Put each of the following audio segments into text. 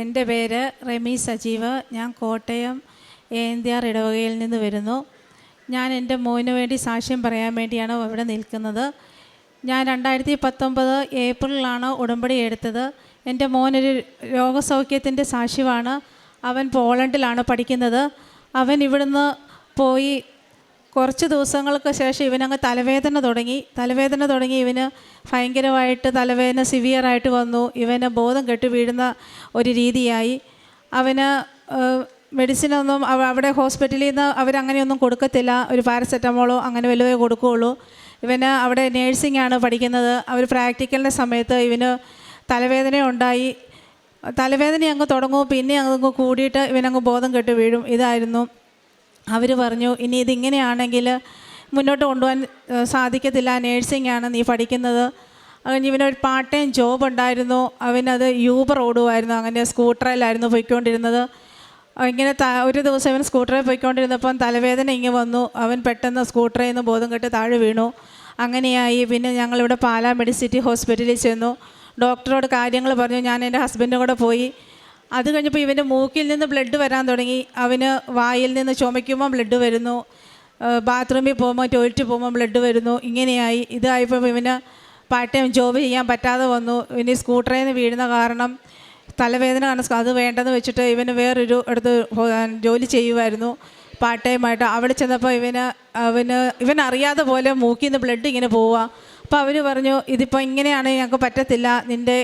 എന്റെ പേര് റെമി സജീവ്. ഞാൻ കോട്ടയം ഏന്ത്യാർ ഇടവകയിൽ നിന്ന് വരുന്നു. ഞാൻ എന്റെ മോന് വേണ്ടി സാക്ഷ്യം പറയാൻ വേണ്ടിയാണ് ഇവിടെ നിൽക്കുന്നത്. ഞാൻ രണ്ടായിരത്തി പത്തൊമ്പത് ഏപ്രിലാണ് ഉടമ്പടി എടുത്തത്. എന്റെ മോനൊരു രോഗസൗഖ്യത്തിന്റെ സാക്ഷ്യമാണ് അവൻ പോളണ്ടിലാണ് പഠിക്കുന്നത്. അവൻ ഇവിടുന്ന് പോയി കുറച്ച് ദിവസങ്ങൾക്ക് ശേഷം ഇവനങ്ങ് തലവേദന തുടങ്ങി. തലവേദന തുടങ്ങി ഇവന് ഭയങ്കരമായിട്ട് തലവേദന സിവിയറായിട്ട് വന്നു. ഇവന് ബോധം കെട്ട് വീഴുന്ന ഒരു രീതിയായി. അവന് മെഡിസിനൊന്നും അവ അവിടെ ഹോസ്പിറ്റലിൽ നിന്ന് അവരങ്ങനെയൊന്നും കൊടുക്കത്തില്ല. ഒരു പാരസെറ്റമോളോ അങ്ങനെ വല്ലതേ കൊടുക്കുകയുള്ളൂ. ഇവന് അവിടെ നേഴ്സിംഗ് ആണ് പഠിക്കുന്നത്. അവർ പ്രാക്ടിക്കലിന്റെ സമയത്ത് ഇവന് തലവേദന ഉണ്ടായി. തലവേദന അങ്ങ് തുടങ്ങും. പിന്നെ അങ്ങ് കൂടിയിട്ട് ഇവനങ്ങ് ബോധം കെട്ട് വീഴും. ഇതായിരുന്നു. അവർ പറഞ്ഞു ഇനി ഇതിങ്ങനെയാണെങ്കിൽ മുന്നോട്ട് കൊണ്ടുപോകാൻ സാധിക്കത്തില്ല. നേഴ്സിംഗ് ആണ് നീ പഠിക്കുന്നത്. അങ്ങനെ ഇവനൊരു പാർട്ട് ടൈം ജോബ് ഉണ്ടായിരുന്നു. അവനത് യൂബർ ഓടുമായിരുന്നു അങ്ങനെ സ്കൂട്ടറിലായിരുന്നു പോയിക്കൊണ്ടിരുന്നത്. ഇങ്ങനെ ത ഒരു ദിവസം ഇവൻ സ്കൂട്ടറിൽ പോയിക്കൊണ്ടിരുന്നപ്പം തലവേദന ഇങ്ങനെ വന്നു. അവൻ പെട്ടെന്ന് സ്കൂട്ടറിൽ നിന്ന് ബോധം കെട്ട് താഴെ വീണു. അങ്ങനെയായി. പിന്നെ ഞങ്ങളിവിടെ പാലാ മെഡിസിറ്റി ഹോസ്പിറ്റലിൽ ചെന്നു. ഡോക്ടറോട് കാര്യങ്ങൾ പറഞ്ഞു. ഞാൻ എന്റെ ഹസ്ബൻഡും കൂടെ പോയി. അത് കഴിഞ്ഞപ്പോൾ ഇവന്റെ മൂക്കിൽ നിന്ന് ബ്ലഡ് വരാൻ തുടങ്ങി. അവന് വായിൽ നിന്ന് ചുമയ്ക്കുമ്പോൾ ബ്ലഡ് വരുന്നു. ബാത്റൂമിൽ പോകുമ്പോൾ ടോയ്ലറ്റിൽ പോകുമ്പോൾ ബ്ലഡ് വരുന്നു. ഇങ്ങനെയായി. ഇതായപ്പോൾ ഇവന് പാർട്ട് ടൈം ജോബ് ചെയ്യാൻ പറ്റാതെ വന്നു. ഇനി സ്കൂട്ടറിൽ നിന്ന് വീഴുന്ന കാരണം തലവേദന കാരണം അത് വേണ്ടെന്ന് വെച്ചിട്ട് ഇവന് വേറൊരു അടുത്ത് ജോലി ചെയ്യുമായിരുന്നു പാർട്ട് ടൈമായിട്ട് അവിടെ ചെന്നപ്പോൾ ഇവന് അവന് ഇവൻ അറിയാതെ പോലെ മൂക്കിൽ നിന്ന് ബ്ലഡ് ഇങ്ങനെ പോവുക. അപ്പോൾ അവർ പറഞ്ഞു ഇതിപ്പോൾ ഇങ്ങനെയാണ് ഞങ്ങൾക്ക് പറ്റത്തില്ല. നിന്റെ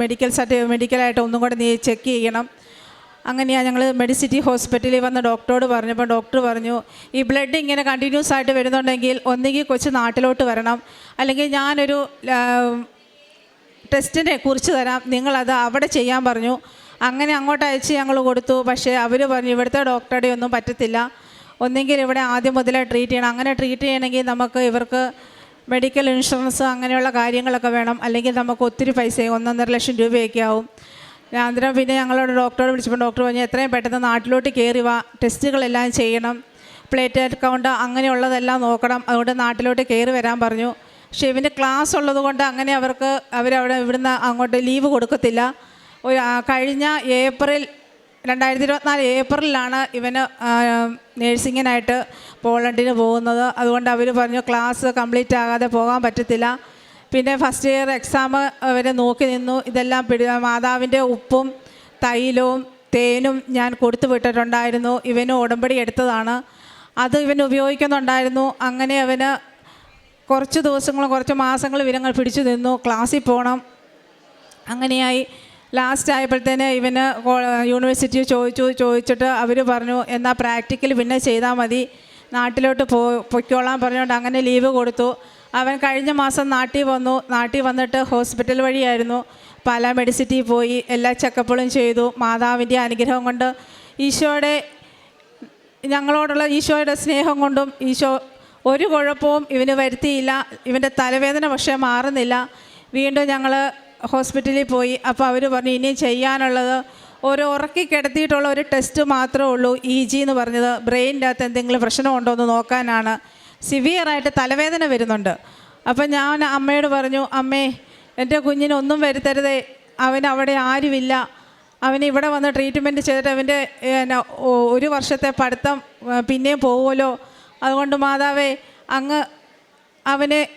മെഡിക്കൽ സർട്ടിഫിക്കറ്റ് മെഡിക്കലായിട്ട് ഒന്നും കൂടെ നീ ചെക്ക് ചെയ്യണം. അങ്ങനെയാണ് ഞങ്ങൾ മെഡിസിറ്റി ഹോസ്പിറ്റലിൽ വന്ന ഡോക്ടറോട് പറഞ്ഞപ്പോൾ ഡോക്ടർ പറഞ്ഞു ഈ ബ്ലഡ് ഇങ്ങനെ കണ്ടിന്യൂസ് ആയിട്ട് വരുന്നുണ്ടെങ്കിൽ ഒന്നുകിൽ കൊച്ചു നാട്ടിലോട്ട് വരണം. അല്ലെങ്കിൽ ഞാനൊരു ടെസ്റ്റിനെ കുറിച്ച് തരാം. നിങ്ങളത് അവിടെ ചെയ്യാൻ പറഞ്ഞു. അങ്ങനെ അങ്ങോട്ട് അയച്ച് ഞങ്ങൾ കൊടുത്തു. പക്ഷേ അവർ പറഞ്ഞു ഇവിടുത്തെ ഡോക്ടറുടെ ഒന്നും പറ്റത്തില്ല. ഒന്നെങ്കിൽ ഇവിടെ ആദ്യം മുതലേ ട്രീറ്റ് ചെയ്യണം. അങ്ങനെ ട്രീറ്റ് ചെയ്യണമെങ്കിൽ നമുക്ക് ഇവർക്ക് മെഡിക്കൽ ഇൻഷുറൻസ് അങ്ങനെയുള്ള കാര്യങ്ങളൊക്കെ വേണം. അല്ലെങ്കിൽ നമുക്ക് ഒത്തിരി പൈസ ഒന്നൊന്നര ലക്ഷം രൂപയൊക്കെ ആവും. അന്നേരം പിന്നെ ഞങ്ങളോട് ഡോക്ടറോട് വിളിച്ചപ്പോൾ ഡോക്ടർ പറഞ്ഞു എത്രയും പെട്ടെന്ന് നാട്ടിലോട്ട് കയറി വാ. ടെസ്റ്റുകളെല്ലാം ചെയ്യണം. പ്ലേറ്റ് കൗണ്ട് അങ്ങനെയുള്ളതെല്ലാം നോക്കണം. അതുകൊണ്ട് നാട്ടിലോട്ട് കയറി വരാൻ പറഞ്ഞു. പക്ഷേ ഇവന്റെ ക്ലാസ് ഉള്ളത് കൊണ്ട് അങ്ങനെ അവർക്ക് അവരവിടെ ഇവിടുന്ന് അങ്ങോട്ട് ലീവ് കൊടുക്കത്തില്ല. ഒരു കഴിഞ്ഞ ഏപ്രിൽ രണ്ടായിരത്തി ഇരുപത്തിനാല് ഏപ്രിലാണ് ഇവന് നേഴ്സിങ്ങിനായിട്ട് പോളണ്ടിന് പോകുന്നത്. അതുകൊണ്ട് അവർ പറഞ്ഞു ക്ലാസ് കംപ്ലീറ്റ് ആകാതെ പോകാൻ പറ്റത്തില്ല. പിന്നെ ഫസ്റ്റ് ഇയർ എക്സാം അവരെ നോക്കി നിന്നു. ഇതെല്ലാം പിടി മാതാവിന്റെ ഉപ്പും തൈലവും തേനും ഞാൻ കൊടുത്തു വിട്ടിട്ടുണ്ടായിരുന്നു. ഇവന് ഉടമ്പടി എടുത്തതാണ്. അത് ഇവൻ ഉപയോഗിക്കുന്നുണ്ടായിരുന്നു. അങ്ങനെ അവന് കുറച്ച് ദിവസങ്ങളും കുറച്ച് മാസങ്ങളും ഇവരങ്ങൾ പിടിച്ചു നിന്നു. ക്ലാസ്സിൽ പോകണം അങ്ങനെയായി ലാസ്റ്റ് ആയപ്പോഴത്തേന് ഇവന് യൂണിവേഴ്സിറ്റി ചോദിച്ചു ചോദിച്ചിട്ട് അവർ പറഞ്ഞു എന്നാൽ പ്രാക്ടിക്കൽ പിന്നെ ചെയ്താൽ മതി. നാട്ടിലോട്ട് പോ പൊയ്ക്കോളാൻ പറഞ്ഞുകൊണ്ട് അങ്ങനെ ലീവ് കൊടുത്തു. അവൻ കഴിഞ്ഞ മാസം നാട്ടിൽ വന്നു. നാട്ടിൽ വന്നിട്ട് ഹോസ്പിറ്റൽ വഴിയായിരുന്നു. പല മെഡിസിറ്റിയിൽ പോയി. എല്ലാ ചെക്കപ്പുകളും ചെയ്തു. മാതാവിന്റെ അനുഗ്രഹം കൊണ്ട് ഈശോയുടെ ഞങ്ങളോടുള്ള ഈശോയുടെ സ്നേഹം കൊണ്ടും ഈശോ ഒരു കുഴപ്പവും ഇവന് വരുത്തിയില്ല. ഇവന്റെ തലവേദന പക്ഷേ മാറുന്നില്ല. വീണ്ടും ഞങ്ങൾ ഹോസ്പിറ്റലിൽ പോയി. അപ്പോൾ അവർ പറഞ്ഞു ഇനി ചെയ്യാനുള്ളത് ഒരു ഉറക്കി കിടത്തിയിട്ടുള്ള ഒരു ടെസ്റ്റ് മാത്രമേ ഉള്ളൂ ഇ ജി എന്ന് പറഞ്ഞത്. ബ്രെയിനിന്റെ അകത്ത് എന്തെങ്കിലും പ്രശ്നമുണ്ടോ എന്ന് നോക്കാനാണ്. സിവിയറായിട്ട് തലവേദന വരുന്നുണ്ട്. അപ്പം ഞാൻ അമ്മയോട് പറഞ്ഞു അമ്മേ എന്റെ കുഞ്ഞിന് ഒന്നും വരുത്തരുതേ. അവൻ അവിടെ ആരുമില്ല. അവൻ ഇവിടെ വന്ന് ട്രീറ്റ്മെന്റ് ചെയ്തിട്ട് അവന്റെ ഒരു വർഷത്തെ പഠിത്തം പിന്നെയും പോകുമല്ലോ അതുകൊണ്ട് മാതാവേ അങ്ങ് അവനെ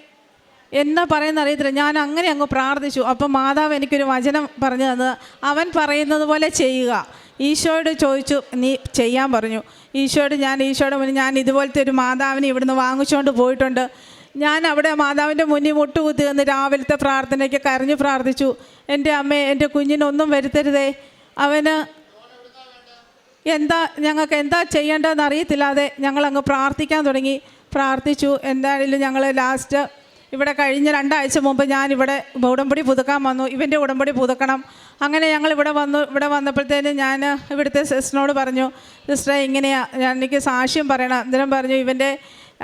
എന്നാ പറയുന്ന അറിയത്തില്ല. ഞാൻ അങ്ങനെ അങ്ങ് പ്രാർത്ഥിച്ചു. അപ്പം മാതാവ് എനിക്കൊരു വചനം പറഞ്ഞു തന്നത്. അവൻ പറയുന്നത് പോലെ ചെയ്യുക. ഈശോയോട് ചോദിച്ചു നീ ചെയ്യാൻ പറഞ്ഞു. ഈശോയോട് ഞാൻ ഈശോയുടെ മുന്നിൽ ഞാൻ ഇതുപോലത്തെ ഒരു മാതാവിനെ ഇവിടുന്ന് വാങ്ങിച്ചുകൊണ്ട് പോയിട്ടുണ്ട്. ഞാൻ അവിടെ മാതാവിന്റെ മുന്നിൽ മുട്ടുകുത്തി നിന്ന് രാവിലത്തെ പ്രാർത്ഥനയ്ക്ക് കരഞ്ഞു പ്രാർത്ഥിച്ചു. എന്റെ അമ്മേ എന്റെ കുഞ്ഞിനൊന്നും വരുത്തരുതേ. അവന് എന്താ ഞങ്ങൾക്ക് എന്താ ചെയ്യേണ്ടതെന്ന് അറിയത്തില്ലാതെ ഞങ്ങളങ്ങ് പ്രാർത്ഥിക്കാൻ തുടങ്ങി. പ്രാർത്ഥിച്ചു. എന്തായാലും ഞങ്ങൾ ലാസ്റ്റ് ഇവിടെ കഴിഞ്ഞ രണ്ടാഴ്ച മുമ്പ് ഞാൻ ഇവിടെ ഉടമ്പടി പുതുക്കാൻ വന്നു ഇവന്റെ ഉടമ്പടി പുതുക്കണം. അങ്ങനെ ഞങ്ങൾ ഇവിടെ വന്നു ഇവിടെ വന്നപ്പോഴത്തേന് ഞാൻ ഇവിടുത്തെ സിസ്റ്ററിനോട് പറഞ്ഞു സിസ്റ്ററെ ഇങ്ങനെയാണ് ഞാൻ എനിക്ക് സാക്ഷ്യം പറയണം. അന്നേരം പറഞ്ഞു ഇവന്റെ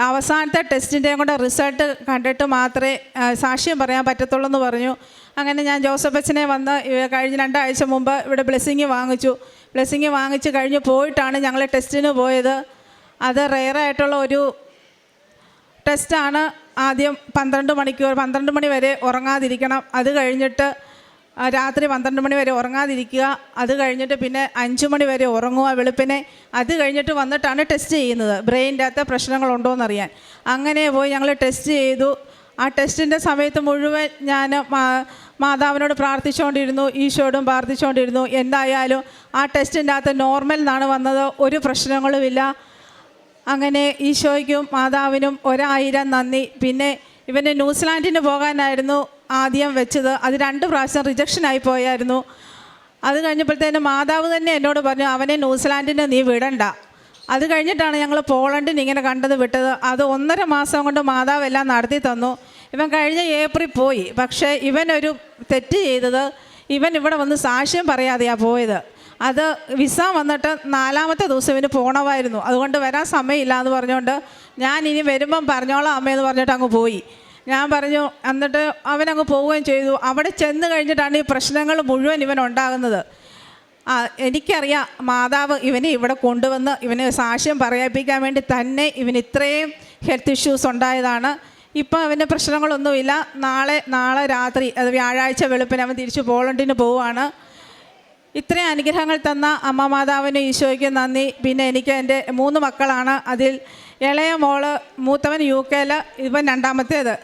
അവസാനത്തെ ടെസ്റ്റിന്റെയും കൂടെ റിസൾട്ട് കണ്ടിട്ട് മാത്രമേ സാക്ഷ്യം പറയാൻ പറ്റത്തുള്ളൂ എന്ന് പറഞ്ഞു. അങ്ങനെ ഞാൻ ജോസഫ് അച്ഛനെ വന്ന് കഴിഞ്ഞ രണ്ടാഴ്ച മുമ്പ് ഇവിടെ ബ്ലെസ്സിങ് വാങ്ങിച്ചു. ബ്ലെസ്സിങ് വാങ്ങിച്ച് കഴിഞ്ഞ് പോയിട്ടാണ് ഞങ്ങൾ ടെസ്റ്റിന് പോയത്. അത് റെയറായിട്ടുള്ള ഒരു ടെസ്റ്റാണ്. ആദ്യം പന്ത്രണ്ട് മണിക്കൂർ പന്ത്രണ്ട് മണി വരെ ഉറങ്ങാതിരിക്കണം. അത് കഴിഞ്ഞിട്ട് രാത്രി പന്ത്രണ്ട് മണി വരെ ഉറങ്ങാതിരിക്കുക. അത് കഴിഞ്ഞിട്ട് പിന്നെ അഞ്ച് മണി വരെ ഉറങ്ങുക വെളുപ്പിനെ. അത് കഴിഞ്ഞിട്ട് വന്നിട്ടാണ് ടെസ്റ്റ് ചെയ്യുന്നത്. ബ്രെയിനിന്റെ അകത്ത് പ്രശ്നങ്ങളുണ്ടോ എന്നറിയാൻ അങ്ങനെ പോയി ഞങ്ങൾ ടെസ്റ്റ് ചെയ്തു. ആ ടെസ്റ്റിന്റെ സമയത്ത് മുഴുവൻ ഞാൻ മാതാവിനോട് പ്രാർത്ഥിച്ചുകൊണ്ടിരുന്നു ഈശോയോടും പ്രാർത്ഥിച്ചുകൊണ്ടിരുന്നു. എന്തായാലും ആ ടെസ്റ്റിന്റെ അകത്ത് നോർമൽ എന്നാണ് വന്നത്. ഒരു പ്രശ്നങ്ങളുമില്ല. അങ്ങനെ ഈശോയ്ക്കും മാതാവിനും ഒരായിരം നന്ദി. പിന്നെ ഇവന് ന്യൂസിലാൻഡിന് പോകാനായിരുന്നു ആദ്യം വെച്ചത്. അത് രണ്ട് പ്രാവശ്യം റിജക്ഷനായി പോയായിരുന്നു. അത് കഴിഞ്ഞപ്പോഴത്തേനും മാതാവ് തന്നെ എന്നോട് പറഞ്ഞു അവനെ ന്യൂസിലാൻഡിന് നീ വിടണ്ട. അത് കഴിഞ്ഞിട്ടാണ് ഞങ്ങൾ പോളണ്ടിന് ഇങ്ങനെ കണ്ടത് വിട്ടത്. അത് ഒന്നര മാസം കൊണ്ട് മാതാവ് എല്ലാം നടത്തി തന്നു. ഇവൻ കഴിഞ്ഞ ഏപ്രിൽ പോയി. പക്ഷേ ഇവനൊരു തെറ്റ് ചെയ്തത് ഇവൻ ഇവിടെ വന്ന് സാക്ഷ്യം പറയാതെയാണ് പോയത്. അത് വിസ വന്നിട്ട് നാലാമത്തെ ദിവസം ഇവന് പോകണമായിരുന്നു അതുകൊണ്ട് വരാൻ സമയമില്ല എന്ന് പറഞ്ഞുകൊണ്ട് ഞാൻ ഇനി വരുമ്പം പറഞ്ഞോളാം അമ്മയെന്ന് പറഞ്ഞിട്ട് അങ്ങ് പോയി. ഞാൻ പറഞ്ഞു എന്നിട്ട് അവനങ്ങ് പോവുകയും ചെയ്തു. അവിടെ ചെന്ന് കഴിഞ്ഞിട്ടാണ് ഈ പ്രശ്നങ്ങൾ മുഴുവൻ ഇവൻ ഉണ്ടാകുന്നത്. ആ എനിക്കറിയാം മാതാവ് ഇവനെ ഇവിടെ കൊണ്ടുവന്ന് ഇവനെ സാക്ഷ്യം പറയിപ്പിക്കാൻ വേണ്ടി തന്നെ ഇവന് ഇത്രയും ഹെൽത്ത് ഇഷ്യൂസ് ഉണ്ടായതാണ്. ഇപ്പം അവന്റെ പ്രശ്നങ്ങളൊന്നുമില്ല. നാളെ നാളെ രാത്രി അത് വ്യാഴാഴ്ച വെളുപ്പിന് അവൻ തിരിച്ച് പോളണ്ടിന് പോവുകയാണ്. ഇത്രയും അനുഗ്രഹങ്ങൾ തന്ന അമ്മ മാതാവിന് ഈശോയ്ക്ക് നന്ദി. പിന്നെ എനിക്ക് എന്റെ മൂന്ന് മക്കളാണ്. അതിൽ ഇളയ മോൾ മൂത്തവൻ യു കെയിൽ ഇവൻ രണ്ടാമത്തേത്.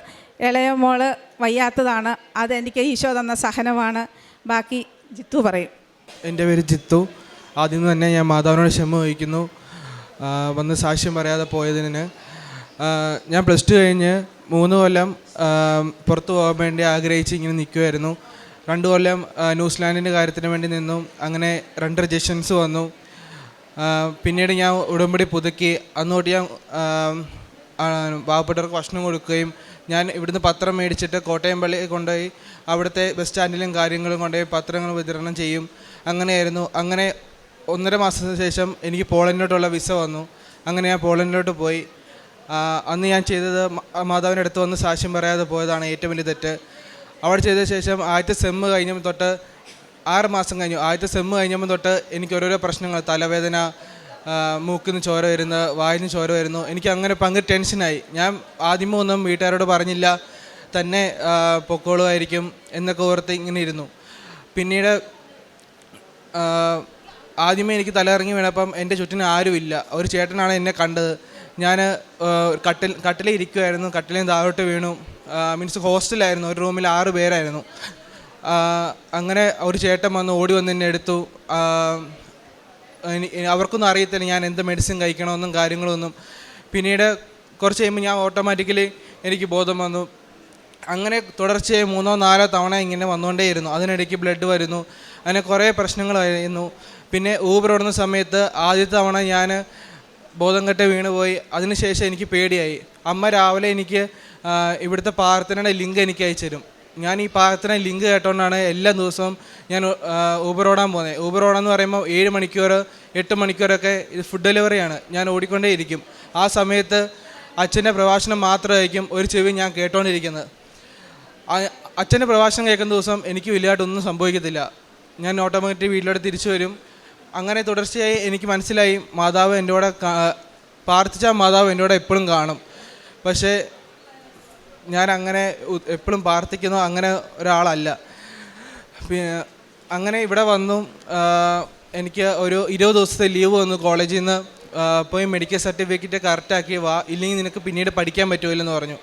ഇളയ മോൾ വയ്യാത്തതാണ്. അത് എനിക്ക് ഈശോ തന്ന സഹനമാണ്. ബാക്കി ജിത്തു പറയും. എന്റെ പേര് ജിത്തു. ആദ്യം തന്നെ ഞാൻ മാതാവിനോട് ക്ഷമ വഹിക്കുന്നു വന്ന് സാക്ഷ്യം പറയാതെ പോയതിന്. ഞാൻ പ്ലസ് ടു കഴിഞ്ഞ് മൂന്ന് കൊല്ലം പുറത്തു പോകാൻ വേണ്ടി ആഗ്രഹിച്ച് ഇങ്ങനെ നിൽക്കുമായിരുന്നു രണ്ട് കൊല്ലം ന്യൂസിലാൻഡിന്റെ കാര്യത്തിന് വേണ്ടി നിന്നു അങ്ങനെ രണ്ട് റിജക്ഷൻസ് വന്നു. പിന്നീട് ഞാൻ ഉടമ്പടി പുതുക്കി. അന്നോട്ട് ഞാൻ പാവപ്പെട്ടവർക്ക് ഭക്ഷണം കൊടുക്കുകയും ഞാൻ ഇവിടുന്ന് പത്രം മേടിച്ചിട്ട് കോട്ടയം പള്ളി കൊണ്ടുപോയി അവിടുത്തെ ബസ് സ്റ്റാൻഡിലും കാര്യങ്ങളും കൊണ്ടുപോയി പത്രങ്ങൾ വിതരണം ചെയ്യും. അങ്ങനെയായിരുന്നു. അങ്ങനെ ഒന്നര മാസത്തിന് ശേഷം എനിക്ക് പോളണ്ടിലോട്ടുള്ള വിസ വന്നു. അങ്ങനെ ഞാൻ പോളണ്ടിലോട്ട് പോയി. അന്ന് ഞാൻ ചെയ്തത് മാതാവിന്റെ അടുത്ത് വന്ന് സാക്ഷ്യം പറയാതെ പോയതാണ് ഏറ്റവും വലിയ തെറ്റ്. അവിടെ ചെയ്ത ശേഷം ആദ്യത്തെ സെമ്മ് കഴിഞ്ഞപ്പോൾ തൊട്ട് ആറ് മാസം കഴിഞ്ഞു. ആദ്യത്തെ സെമ്മ് കഴിഞ്ഞപ്പോൾ തൊട്ട് എനിക്ക് ഓരോരോ പ്രശ്നങ്ങൾ തലവേദന മൂക്കിൽ നിന്ന് ചോര വരുന്നു വായിൽ നിന്ന് ചോര വരുന്നു. എനിക്ക് അങ്ങനെ പങ്ക് ടെൻഷനായി ഞാൻ ആദ്യമേ ഒന്നും വീട്ടുകാരോട് പറഞ്ഞില്ല. തന്നെ പൊക്കോളുമായിരിക്കും എന്നൊക്കെ ഓർത്ത് ഇങ്ങനെ ഇരുന്നു. പിന്നീട് ആദ്യമേ എനിക്ക് തലയിറങ്ങി വീണപ്പം എന്റെ ചുറ്റിന് ആരുമില്ല. ഒരു ചേട്ടനാണ് എന്നെ കണ്ടത്. ഞാൻ കട്ടിൽ കട്ടിലേ ഇരിക്കുമായിരുന്നു കട്ടിലേം താഴോട്ട് വീണു. മീൻസ് ഹോസ്റ്റലായിരുന്നു. ഒരു റൂമിൽ ആറ് പേരായിരുന്നു. അങ്ങനെ ഒരു ചേട്ടൻ വന്ന് ഓടി വന്ന് എന്നെ എടുത്തു. അവർക്കൊന്നും അറിയത്തില്ല ഞാൻ എന്ത് മെഡിസിൻ കഴിക്കണമെന്നും കാര്യങ്ങളൊന്നും. പിന്നീട് കുറച്ച് കഴിയുമ്പോൾ ഞാൻ ഓട്ടോമാറ്റിക്കലി എനിക്ക് ബോധം വന്നു. അങ്ങനെ തുടർച്ചയായി മൂന്നോ നാലോ തവണ ഇങ്ങനെ വന്നുകൊണ്ടേയിരുന്നു. അതിനിടയ്ക്ക് ബ്ലഡ് വരുന്നു. അങ്ങനെ കുറേ പ്രശ്നങ്ങളായിരുന്നു പിന്നെ ഊബർ ഓടുന്ന സമയത്ത് ആദ്യത്തെ തവണ ഞാൻ ബോധം കെട്ട് വീണുപോയി. അതിനുശേഷം എനിക്ക് പേടിയായി. അമ്മ രാവിലെ എനിക്ക് ഇവിടുത്തെ പ്രാർത്ഥനയുടെ ലിങ്ക് എനിക്ക് അയച്ചു തരും ഞാൻ ഈ പ്രാർത്ഥന ലിങ്ക് കേട്ടോണ്ടാണ് എല്ലാ ദിവസവും ഞാൻ ഊബർ ഓടാൻ പോകുന്നത് ഊബർ ഓടാന്ന് പറയുമ്പോൾ ഏഴ് മണിക്കൂർ എട്ട് മണിക്കൂറൊക്കെ ഇത് ഫുഡ് ഡെലിവറിയാണ് ഞാൻ ഓടിക്കൊണ്ടേയിരിക്കും. ആ സമയത്ത് അച്ഛന്റെ പ്രഭാഷണം മാത്രമായിരിക്കും ഒരു ചെവി ഞാൻ കേട്ടോണ്ടിരിക്കുന്നത്. അച്ഛന്റെ പ്രഭാഷണം കേൾക്കുന്ന ദിവസം എനിക്ക് വലിയതായിട്ടൊന്നും സംഭവിക്കത്തില്ല. ഞാൻ ഓട്ടോമാറ്റിക് വീട്ടിലോട്ട് തിരിച്ചു വരും. അങ്ങനെ തുടർച്ചയായി എനിക്ക് മനസ്സിലായി മാതാവ് എന്റെ കൂടെ പ്രാർത്ഥിച്ച മാതാവ് എന്റെ കൂടെ എപ്പോഴും കാണും. പക്ഷേ ഞാൻ അങ്ങനെ എപ്പോഴും പ്രാർത്ഥിക്കുന്നു അങ്ങനെ ഒരാളല്ല. പിന്നെ അങ്ങനെ ഇവിടെ വന്നു എനിക്ക് ഒരു ഇരുപത് ദിവസത്തെ ലീവ് വന്നു കോളേജിൽ നിന്ന് പോയി മെഡിക്കൽ സർട്ടിഫിക്കറ്റ് കറക്റ്റാക്കി വാ ഇല്ലെങ്കിൽ നിനക്ക് പിന്നീട് പഠിക്കാൻ പറ്റുമില്ലെന്ന് പറഞ്ഞു.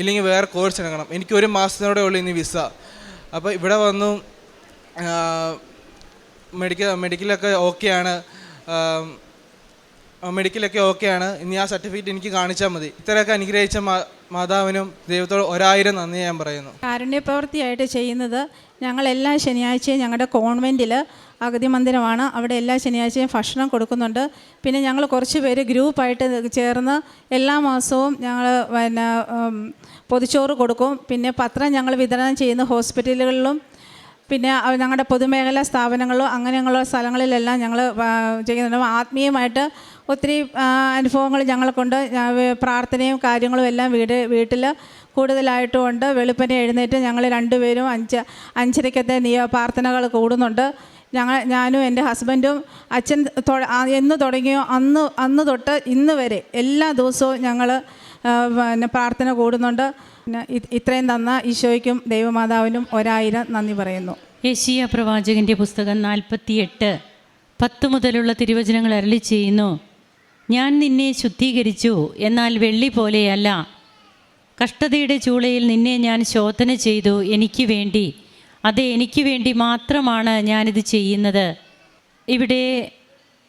ഇല്ലെങ്കിൽ വേറെ കോഴ്സ് എടുക്കണം. എനിക്ക് ഒരു മാസത്തിനോടെ ഉള്ളൂ ഇനി വിസ അപ്പോൾ ഇവിടെ വന്നു മെഡിക്കൽ മെഡിക്കലൊക്കെ ഓക്കെയാണ് മെഡിക്കലൊക്കെ ഓക്കെയാണ്. ഇനി ആ സർട്ടിഫിക്കറ്റ് എനിക്ക് കാണിച്ചാൽ മതി. ഇത്രയൊക്കെ അനുഗ്രഹിച്ച മാതാവിനും ദൈവത്തോട് ഒരായിരം നന്ദി ഞാൻ പറയുന്നു. കാരുണ്യപ്രവൃത്തിയായിട്ട് ചെയ്യുന്നത് ഞങ്ങൾ എല്ലാ ശനിയാഴ്ചയും ഞങ്ങളുടെ കോൺവെന്റിൽ അഗതി മന്ദിരമാണ്. അവിടെ എല്ലാ ശനിയാഴ്ചയും ഭക്ഷണം കൊടുക്കുന്നുണ്ട്. പിന്നെ ഞങ്ങൾ കുറച്ച് പേര് ഗ്രൂപ്പായിട്ട് ചേർന്ന് എല്ലാ മാസവും ഞങ്ങൾ പിന്നെ പൊതിച്ചോറ് കൊടുക്കും. പിന്നെ പത്രം ഞങ്ങൾ വിതരണം ചെയ്യുന്ന ഹോസ്പിറ്റലുകളിലും പിന്നെ ഞങ്ങളുടെ പൊതുമേഖലാ സ്ഥാപനങ്ങളോ അങ്ങനെയുള്ള സ്ഥലങ്ങളിലെല്ലാം ഞങ്ങൾ ചെയ്യുന്നുണ്ട്. ആത്മീയമായിട്ട് ഒത്തിരി അനുഭവങ്ങൾ ഞങ്ങൾക്കുണ്ട്. ഞാൻ പ്രാർത്ഥനയും കാര്യങ്ങളും എല്ലാം വീട് വീട്ടിൽ കൂടുതലായിട്ടും ഉണ്ട് വെളുപ്പനെ എഴുന്നേറ്റ് ഞങ്ങൾ രണ്ടുപേരും അഞ്ച് അഞ്ചരക്കത്തെ നിയ പ്രാർത്ഥനകൾ കൂടുന്നുണ്ട്. ഞങ്ങൾ ഞാനും എന്റെ ഹസ്ബൻഡും അച്ഛൻ എന്ന് തുടങ്ങിയോ അന്ന് അന്ന് തൊട്ട് ഇന്ന് വരെ എല്ലാ ദിവസവും ഞങ്ങൾ പിന്നെ പ്രാർത്ഥന കൂടുന്നുണ്ട്. പിന്നെ ഇത്രയും തന്ന ഈശോയ്ക്കും ദൈവമാതാവിനും ഒരായിരം നന്ദി പറയുന്നു. യേശിയ പ്രവാചകന്റെ പുസ്തകം നാൽപ്പത്തിയെട്ട്. പത്ത് മുതലുള്ള തിരുവചനങ്ങൾ അരളി ചെയ്യുന്നു. ഞാൻ നിന്നെ ശുദ്ധീകരിച്ചു എന്നാൽ വെള്ളി പോലെയല്ല. കഷ്ടതയുടെ ചൂളയിൽ നിന്നെ ഞാൻ ശോധന ചെയ്തു എനിക്ക് വേണ്ടി. അത് എനിക്ക് വേണ്ടി മാത്രമാണ് ഞാനിത് ചെയ്യുന്നത്. ഇവിടെ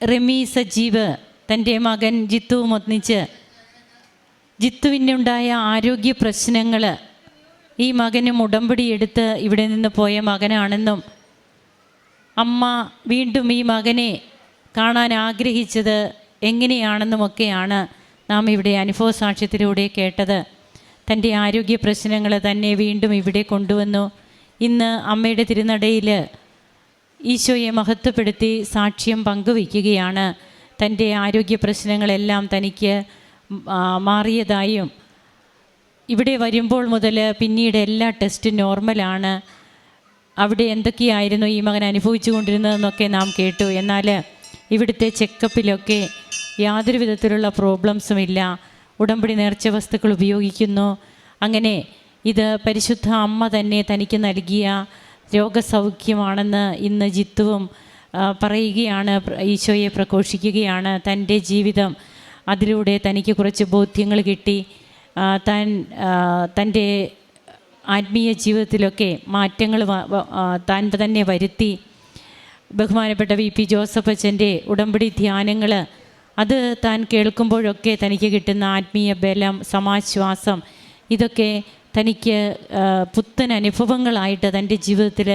റെമി സജീവ് തന്റെ മകൻ ജിത്തുവും ഒന്നിച്ച് ജിത്തുവിനുണ്ടായ ആരോഗ്യ പ്രശ്നങ്ങൾ ഈ മകനും ഉടമ്പടി എടുത്ത് ഇവിടെ നിന്ന് പോയ മകനാണെന്നും അമ്മ വീണ്ടും ഈ മകനെ കാണാൻ ആഗ്രഹിച്ചത് എങ്ങനെയാണെന്നുമൊക്കെയാണ് നാം ഇവിടെ അനുഭവ സാക്ഷ്യത്തിലൂടെ കേട്ടത്. തന്റെ ആരോഗ്യ പ്രശ്നങ്ങൾ തന്നെ വീണ്ടും ഇവിടെ കൊണ്ടുവന്നു. ഇന്ന് അമ്മയുടെ തിരുനടയിൽ ഈശോയെ മഹത്വപ്പെടുത്തി സാക്ഷ്യം പങ്കുവയ്ക്കുകയാണ്. തന്റെ ആരോഗ്യ പ്രശ്നങ്ങളെല്ലാം തനിക്ക് മാറിയതായും ഇവിടെ വരുമ്പോൾ മുതൽ പിന്നീട് എല്ലാ ടെസ്റ്റും നോർമലാണ്. അവിടെ എന്തൊക്കെയായിരുന്നു ഈ മകൻ അനുഭവിച്ചു കൊണ്ടിരുന്നതെന്നൊക്കെ നാം കേട്ടു. എന്നാൽ ഇവിടുത്തെ ചെക്കപ്പിലൊക്കെ യാതൊരു വിധത്തിലുള്ള പ്രോബ്ലംസും ഇല്ല. ഉടമ്പടി നേർച്ച വസ്തുക്കൾ ഉപയോഗിക്കുന്നു. അങ്ങനെ ഇത് പരിശുദ്ധ അമ്മ തന്നെ തനിക്ക് നൽകിയ രോഗസൗഖ്യമാണെന്ന് ഇന്ന് ജിത്തുവും പറയുകയാണ് ഈശോയെ പ്രഘോഷിക്കുകയാണ്. തന്റെ ജീവിതം അതിലൂടെ തനിക്ക് കുറച്ച് ബോധ്യങ്ങൾ കിട്ടി. താൻ തന്റെ ആത്മീയ ജീവിതത്തിലൊക്കെ മാറ്റങ്ങൾ താൻ തന്നെ വരുത്തി. ബഹുമാനപ്പെട്ട വി. പി. ജോസഫ് അച്ഛന്റെ ഉടമ്പടി ധ്യാനങ്ങൾ അത് താൻ കേൾക്കുമ്പോഴൊക്കെ തനിക്ക് കിട്ടുന്ന ആത്മീയ ബലം സമാശ്വാസം ഇതൊക്കെ തനിക്ക് പുത്തൻ അനുഭവങ്ങളായിട്ട് തന്റെ ജീവിതത്തിൽ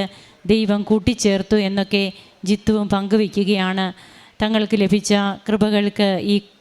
ദൈവം കൂട്ടിച്ചേർത്തു എന്നൊക്കെ ജിത്തുവും പങ്കുവയ്ക്കുകയാണ്. തങ്ങൾക്ക് ലഭിച്ച കൃപകൾക്ക് ഈ